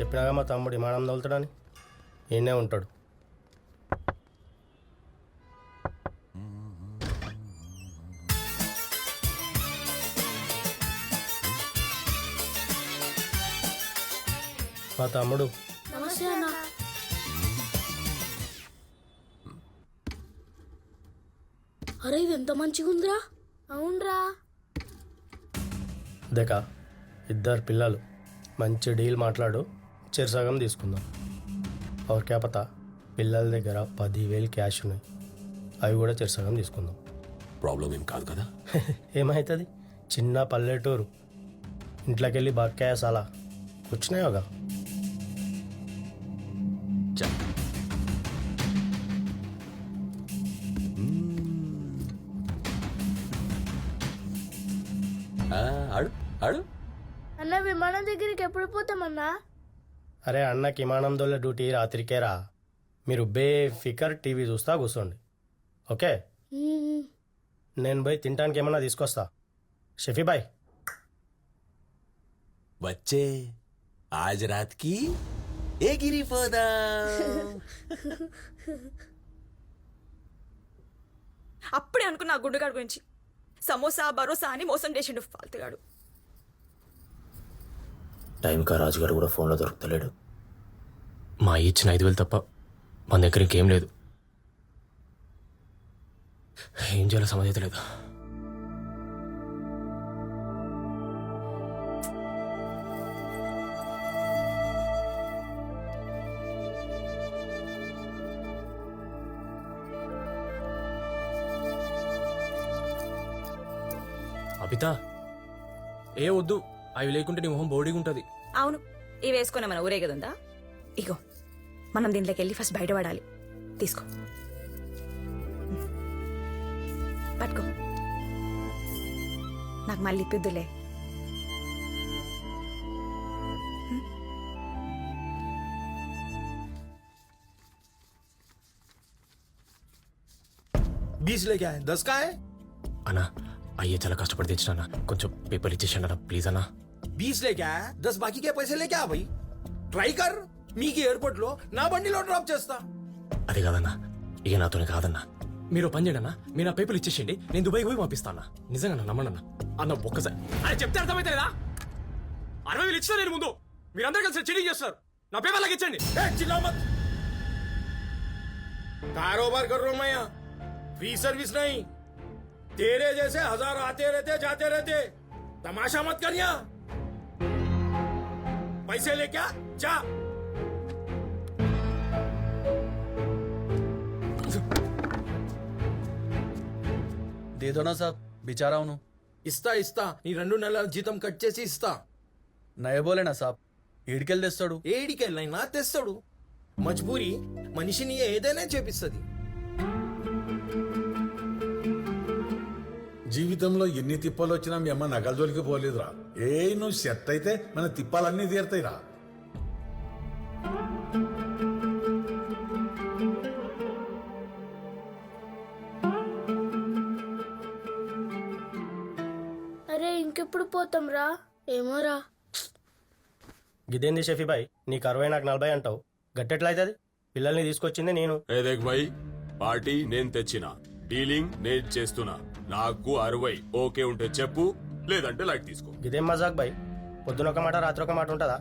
చెప్పినాగా మా తమ్ముడు విమానం తోలుతాడని ఈయనే ఉంటాడు. మా తమ్ముడు. అరే ఇది ఎంత మంచిగా ఉందిరా అవునరా. దేక ఇద్దరు పిల్లలు. మంచి డీల్ మాట్లాడు. చెరసగం తీసుకుందాం. అవర్ క్యాపత పిల్లల దగ్గర పదివేలు క్యాష్ ఉన్నాయి. అవి కూడా చెరసగం తీసుకుందాం. ప్రాబ్లం ఏం కాదు కదా? ఏమవుతుంది చిన్న పల్లెటూరు. ఇంట్లోకి వెళ్ళి బాక్యాస్ అలా వచ్చినాయోగా ఆడు అన్న విమానం దగ్గరికి ఎప్పుడు పోతామన్నా అరే అన్నకి విమానం దొల్ల డ్యూటీ రాత్రికేరా మీరు బే ఫికర్ టీవీ చూస్తా కూర్చోండి. ఓకే. నేను పోయి తినడానికి ఏమన్నా తీసుకొస్తా. షఫీ బాయ్. బచ్చే ఆజ్ రాత్కి ఎగిరిపోదా అప్పుడే అనుకున్నా గుండుగాడు గురించి. సమోసా భరోసా అని మోసం చేసిండు ఫాల్తుగాడు. టైంకా రాజుగారు కూడా ఫోన్లో దొరుకుతలేడు. మా ఇచ్చిన ఐదు వేలు తప్ప మన దగ్గర ఇంకేం లేదు. ఏం చేయాలో సమజ్ లేదు. అబిత ఏ వద్దు. అవి లేకుంటే నీ మొహం బోడీగా ఉంటుంది అవును ఇవి వేసుకునే మన ఊరేగదుందా ఇగో మనం దీంట్లోకి వెళ్ళి ఫస్ట్ బయటపడాలి తీసుకో పట్టుకో నాకు మళ్ళీ ఇప్పిద్దులే बीस लेके आए दस का है అన్నా అయ్యే చాలా కష్టపడి తెచ్చిన అన్న కొంచెం పేపర్ ఇచ్చేసాను అన్న ప్లీజ్ అన్నా बीस लेके आया दस बाकी के पैसे लेके आ भाई ట్రై కర్ మీకు ఎయిర్పోర్ట్ లో నా బండిలో డ్రాప్ చేస్తా అది కాదన్నా ఇక నాతోనే కాదన్నా మీరు ఓ పని చేయండి అన్న మీరు నా పేపర్లు ఇచ్చేసేయండి నేను దుబాయ్ పోయి పంపిస్తా అన్న నిజంగా అన్న, నమ్మండి అన్న అన్న ఒక్కసారి అరే చెప్తే అర్థమైతే లేదా అరవై వేలు ఇచ్చిన నేను ముందు మీరందరూ కలిసి చీటింగ్ చేస్తారు నా పేపర్లకు ఇచ్చండి ए, चिल्लाओ मत कारोबार कर रहा हूं मैं यहाँ फ्री सर्विस नहीं तेरे जैसे हजार आते रहते जाते रहते तमाशा मत कर यहाँ पैसे लेके आ जा దే దో నా సాబ్ బిచారా అవును ఇస్తా ఇస్తా నీ రెండు నెలల జీతం కట్ చేసి ఇస్తా నయబోలేనా సాబ్ ఏడికెళ్ళి తెస్తాడు ఏడికెళ్ళైనా తెస్తాడు మజ్బూరి మనిషిని ఏదైనా చేపిస్తుంది జీవితంలో ఎన్ని తిప్పలు వచ్చినా మీ అమ్మ నగల జోలికి పోలేదురా. ఏ నువ్వు సెట్ అయితే మన తిప్పాలన్నీ తీరుతాయిరా. అరే ఇంకెప్పుడు పోతాం రా ఏమోరా. గిదేంది షఫీ బాయ్? నీకు అరవై నాకు నలభై అంటావు. గట్టెట్లా అవుతుంది పిల్లల్ని తీసుకొచ్చింది నేను. భాయ్ పార్టీ నేను తెచ్చిన. డీలింగ్ నేను చేస్తున్నా. నాకు అరవై ఓకే ఉంటే చెప్పు లేదంటే లైట్ తీసుకో గిదేం మజాక్ బాయ్ పొద్దున ఒక మాట రాత్రి ఒక మాట ఉంటుందా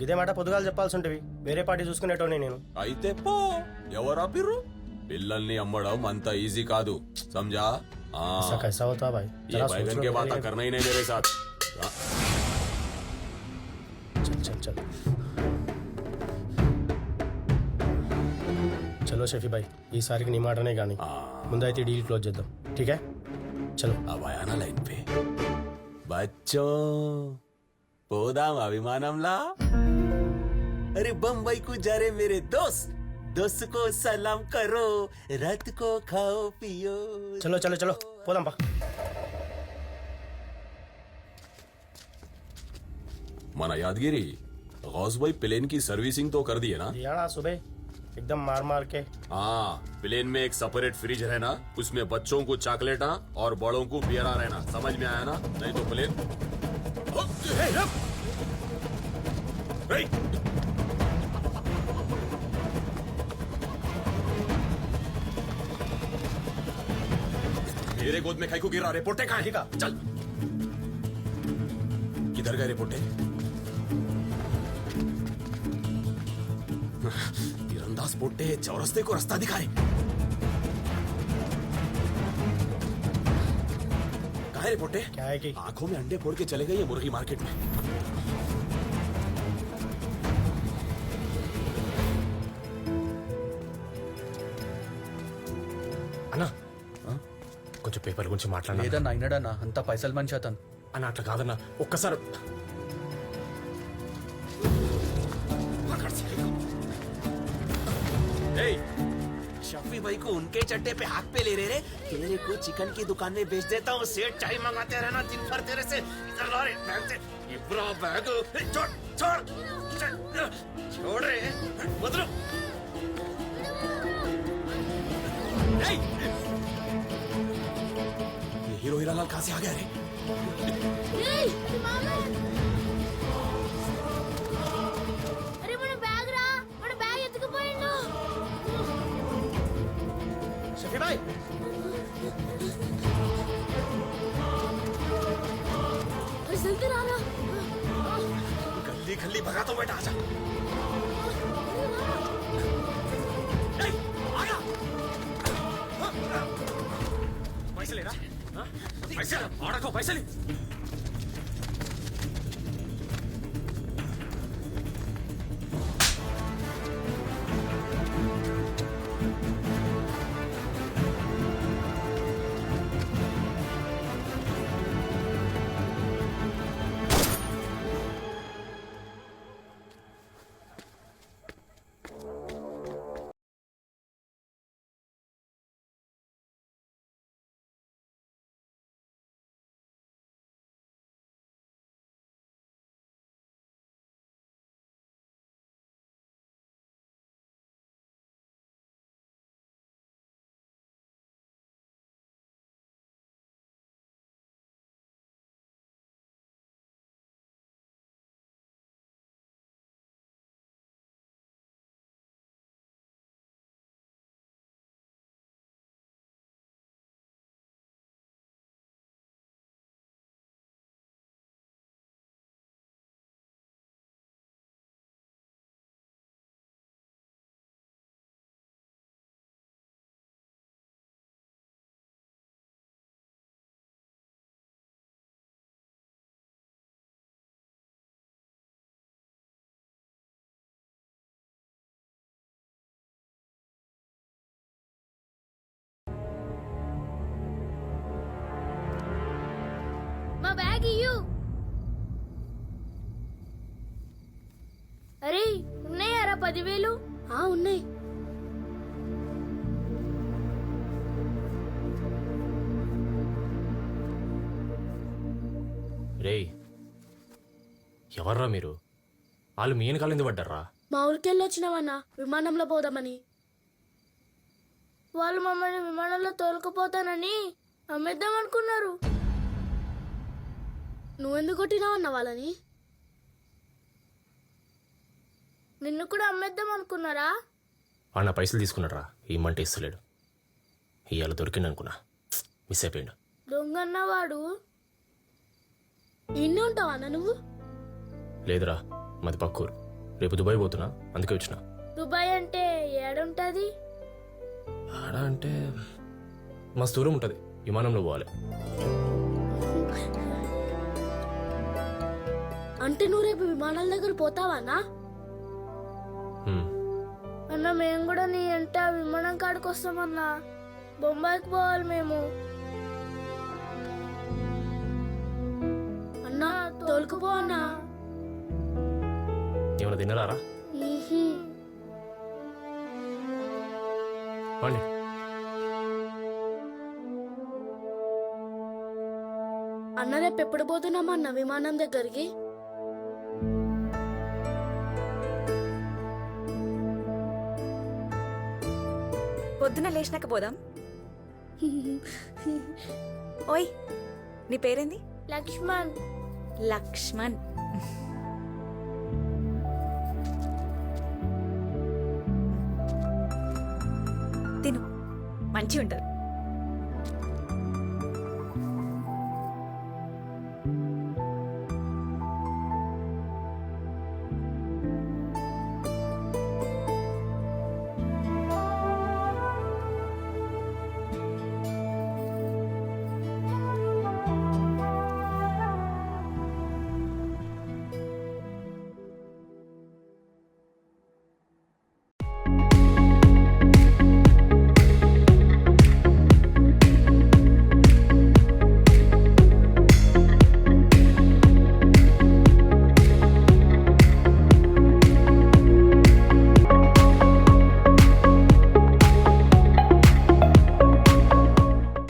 గిదే మాట పొద్దుగాలు చెప్పాల్సి ఉంటుంది వేరే పార్టీ చూసుకునేటోని నేను అయితే పో ఎవరా పిర్రు పిల్లల్ని అమ్మడం అంత ఈజీ కాదు समझा हाँ ऐसा कैसा होता भाई ये जरा बैगन सोच के लो बात पहले। करना ही नहीं मेरे साथ हाँ, चल चल चल చలో షఫీ భాయ్ ఈసారికి నీ మాటనే కానీ ముందైతే డీల్ క్లోజ్ చేద్దాం ఠీక్ హై చలో अब आया ना लाइन पे बच्चों పోదాం అభిమానంలా अरे बम्बई को जा रहे मेरे दोस्त दोस्त को सलाम करो रात को खाओ पियो చలో చలో చలో పోదాం పా మన యాదగిరి गौस भाई प्लेन की सर्विसिंग तो कर दी है ना दिया ना सुबह एकदम मार मार के। हाँ प्लेन में एक सेपरेट फ्रिज रहना उसमें बच्चों को चॉकलेटा और बड़ों को बियरा रहना समझ में आया ना? नहीं तो प्लेन मेरे गोद में खाई को गिरा रिपोर्टे कहा है? का चल। किधर गए रिपोर्टे? तीरंदाज पोटे चौरस्ते को रास्ता दिखाए कहा है रिपोर्टे क्या है कि आंखों में अंडे फोड़ के चले गए ये मुर्गी मार्केट में అన్నా కొంచెం పేపర్ గురించి మాట్లాడినా లేదన్నా అయినాడన్నా అంతా పైసలు మనిషి అతను అన్న అట్లా కాదన్నా ఒక్కసారి शफी भाई को उनके चट्टे पे हाथ पे ले रहे रे। तेरे को चिकन की दुकान में बेच देता हूँ सेठ चाय मंगाते रहना दिन भर तेरे से इधर ला रे बैग से इब्रा बैग छोड़ छोड़ छोड़, रे बदलो ये हीरो हीरालाल कहाँ से आ गया रे? खल्ली भगाता हूँ बेटा आजा पैसे लेना पैसे ऑर्डर को पैसे ले బ్యాగ్ ఇయ్యు అరే ఉన్నాయారా పదివేలు? ఆ ఉన్నాయి. రేయ్ ఎవర్రా మీరు? వాళ్ళు మీ వెనకాల ఎందుకు పడ్డారా? మా ఊరికెళ్ళి వచ్చినామన్నా విమానంలో పోదామని. వాళ్ళు మమ్మల్ని విమానంలో తోలుకుపోతానని అమ్మేద్దాం అనుకున్నారు. నువ్వెందుకు కొట్టినావన్న వాళ్ళని? నిన్ను కూడా అమ్మేద్దాం అనుకున్నారా? వాడు నా పైసలు తీసుకున్నాడ్రా. ఇమ్మంటే ఇస్తలేడు. ఇవాళ దొరికిండు అనుకున్నా. మిస్ అయిపోయాడు. దొంగన్నవాడు ఇన్ని ఉంటావా అన్న నువ్వు? లేదురా. మాది పక్కూరు. రేపు దుబాయ్ పోతున్నా. అందుకే వచ్చిన. దుబాయ్ అంటే ఏడుంటది? ఆడ అంటే మస్తు దూరం ఉంటుంది. విమానంలో పోవాలి. అంటే నువ్వు రేపు విమానాల దగ్గర పోతావా అన్నా మేము కూడా నీ ఎంట విమానం కాడికి వస్తామన్నా. బొంబాయికి పోవాలి మేము. అన్నా తోలుకుపో అన్నా. ఏమైనా. పండి. అన్న రేపు ఎప్పుడు పోతున్నామన్న విమానం దగ్గరికి? లేచినాక పోదాం. ఓయ్ నీ పేరేంది? లక్ష్మణ్. లక్ష్మణ్. తిను మంచి ఉంటుంది